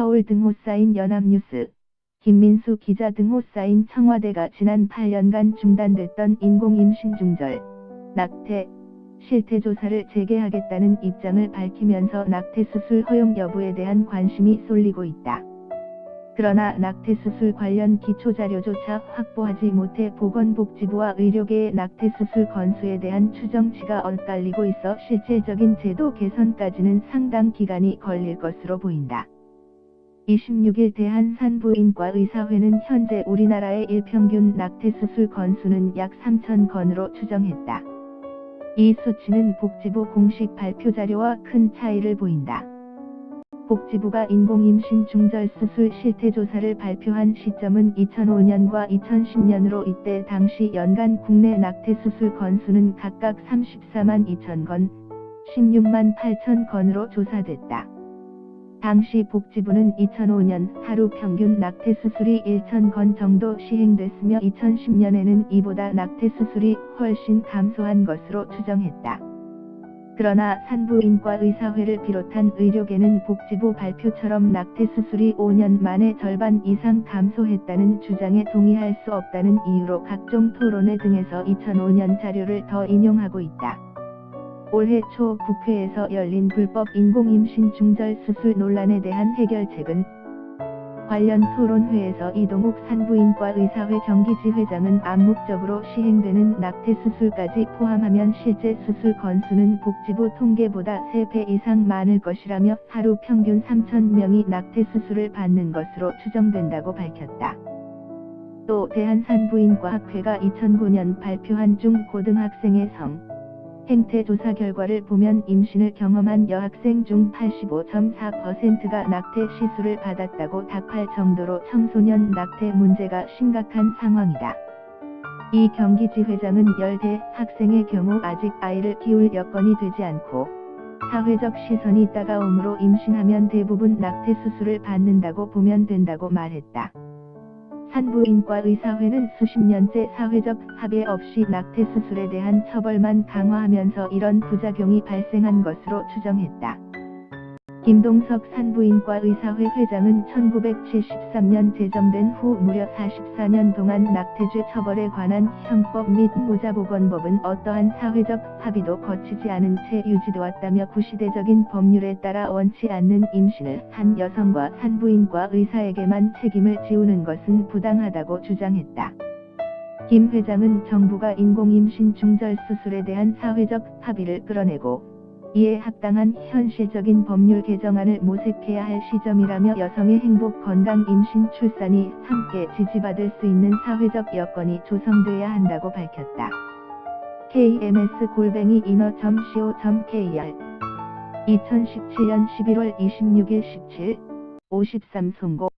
서울 등호 쌓인 연합뉴스, 김민수 기자 등호 쌓인 청와대가 지난 8년간 중단됐던 인공임신 중절, 낙태, 실태 조사를 재개하겠다는 입장을 밝히면서 낙태 수술 허용 여부에 대한 관심이 쏠리고 있다. 그러나 낙태 수술 관련 기초 자료조차 확보하지 못해 보건복지부와 의료계의 낙태 수술 건수에 대한 추정치가 엇갈리고 있어 실질적인 제도 개선까지는 상당 기간이 걸릴 것으로 보인다. 26일 대한산부인과 의사회는 현재 우리나라의 일평균 낙태수술 건수는 약 3,000건으로 추정했다. 이 수치는 복지부 공식 발표 자료와 큰 차이를 보인다. 복지부가 인공임신 중절 수술 실태조사를 발표한 시점은 2005년과 2010년으로 이때 당시 연간 국내 낙태 수술 건수는 각각 34만 2천 건, 16만 8천 건으로 조사됐다. 당시 복지부는 2005년 하루 평균 낙태 수술이 1천 건 정도 시행됐으며 2010년에는 이보다 낙태 수술이 훨씬 감소한 것으로 추정했다. 그러나 산부인과 의사회를 비롯한 의료계는 복지부 발표처럼 낙태 수술이 5년 만에 절반 이상 감소했다는 주장에 동의할 수 없다는 이유로 각종 토론회 등에서 2005년 자료를 더 인용하고 있다. 올해 초 국회에서 열린 불법 인공임신 중절 수술 논란에 대한 해결책은 관련 토론회에서 이동욱 산부인과 의사회 경기지 회장은 암묵적으로 시행되는 낙태 수술까지 포함하면 실제 수술 건수는 복지부 통계보다 3배 이상 많을 것이라며 하루 평균 3,000명이 낙태 수술을 받는 것으로 추정된다고 밝혔다. 또 대한산부인과학회가 2009년 발표한 중 고등학생의 성, 행태 조사 결과를 보면 임신을 경험한 여학생 중 85.4%가 낙태 시술을 받았다고 답할 정도로 청소년 낙태 문제가 심각한 상황이다. 이 경기지회장은 열대 학생의 경우 아직 아이를 키울 여건이 되지 않고 사회적 시선이 따가움으로 임신하면 대부분 낙태 수술을 받는다고 보면 된다고 말했다. 산부인과 의사회는 수십 년째 사회적 합의 없이 낙태 수술에 대한 처벌만 강화하면서 이런 부작용이 발생한 것으로 추정했다. 김동석 산부인과 의사회 회장은 1973년 제정된 후 무려 44년 동안 낙태죄 처벌에 관한 형법 및 무자보건법은 어떠한 사회적 합의도 거치지 않은 채 유지되었다며 구시대적인 법률에 따라 원치 않는 임신을 한 여성과 산부인과 의사에게만 책임을 지우는 것은 부당하다고 주장했다. 김 회장은 정부가 인공임신 중절 수술에 대한 사회적 합의를 끌어내고 이에 합당한 현실적인 법률 개정안을 모색해야 할 시점이라며 여성의 행복, 건강, 임신, 출산이 함께 지지받을 수 있는 사회적 여건이 조성돼야 한다고 밝혔다. kms-inner.co.kr 2017년 11월 26일 17, 53 송고